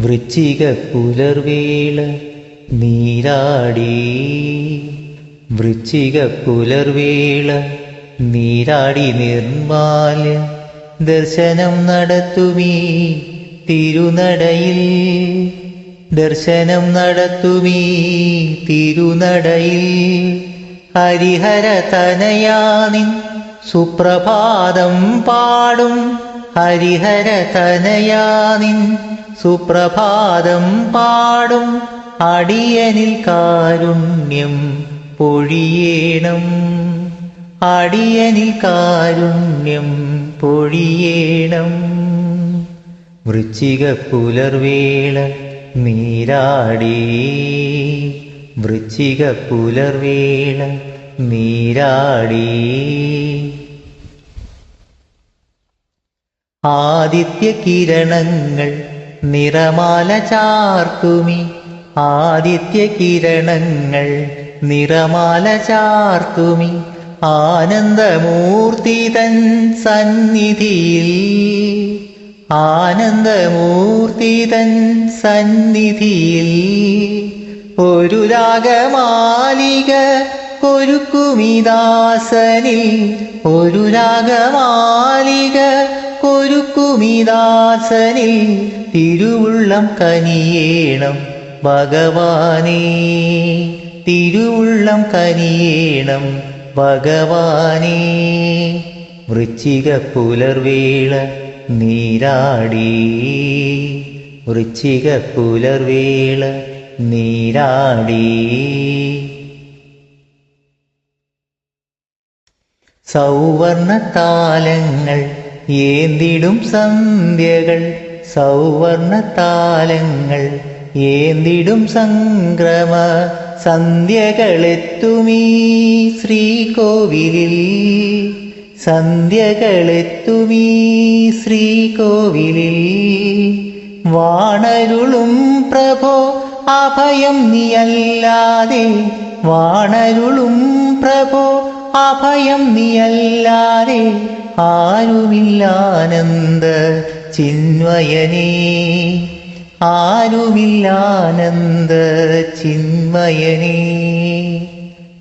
വൃശ്ചിക പുലർവേള നീരാടി. വൃശ്ചിക പുലർവേള നീരാടി നിർമാല്യ ദർശനം നടത്തുമീ തിരുനടയിൽ. ദർശനം നടത്തുമീ തിരുനടയിൽ. ഹരിഹര തനയാനിൻ സുപ്രഭാതം പാടും. ഹരിഹര തനയാനിൻ സുപ്രഭാതം പാടും അടിയനിൽ കാരുണ്യം പൊഴിയേണം. അടിയനിൽ കാരുണ്യം പൊഴിയേണം. വൃശ്ചിക പുലർവേള നീരാടി. വൃശ്ചിക പുലർവേള നീരാടി. ആദിത്യ കിരണങ്ങൾ നിറമാല ചാർത്തുമി. ആദിത്യ കിരണങ്ങൾ നിറമാല ചാർത്തുമി. ആനന്ദമൂർത്തി തൻ സന്നിധിയിൽ. ആനന്ദമൂർത്തി തൻ സന്നിധിയിൽ. ഒരു രാഗമാലിക കൊരുക്കുമിദാസനിൽ ഒരു രാഗമാലിക കൊരുക്കുമിദാസനിൽ തിരുവുള്ളം കനിയേണം ഭഗവാനേ തിരുവുള്ളം കനിയേണം ഭഗവാനേ. വൃശ്ചിക പുലർവേള നീരാടി വൃശ്ചിക പുലർവേള നീരാടി. സൗവർണ താലങ്ങൾ ഏന്തിടും സന്ധ്യകൾ. സൗവർണ താലങ്ങൾ ഏന്തിടും സംക്രമ സന്ധ്യകളെത്തുമീ ശ്രീകോവിലിൽ. സന്ധ്യകളെത്തുമീ ശ്രീകോവിലിൽ. വാണരുളും പ്രഭോ അഭയം നീയല്ലാതെ. വാണരുളും പ്രഭോ അഭയം നീയല്ലാതെ ആരുമില്ലാനന്ദ ചിന്മയനേ. ആരുമില്ലാനന്ദ ചിന്മയനേ.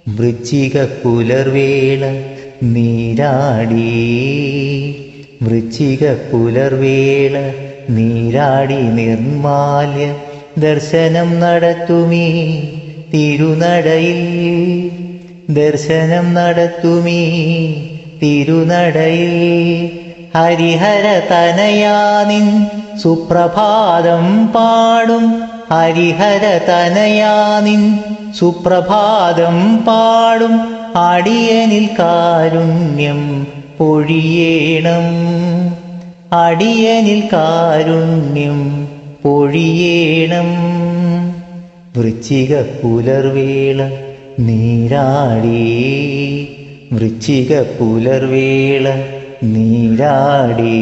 വൃശ്ചിക പുലർവേള നീരാടി. വൃശ്ചിക പുലർവേള നീരാടി നിർമാല്യ ദർശനം നടത്തുമീ തിരുനടയിൽ. ദർശനം നടത്തുമീ തിരുനടയിൽ. ഹരിഹര തനയാനിൻ സുപ്രഭാതം പാടും. ഹരിഹര തനയാനിൻ സുപ്രഭാതം പാടും. അടിയനിൽ കാരുണ്യം പൊഴിയേണം. അടിയനിൽ കാരുണ്യം പൊഴിയേണം. വൃശ്ചിക പുലർവേള നീരാടി. വൃശ്ചിക പുലർവേള നീരാടി.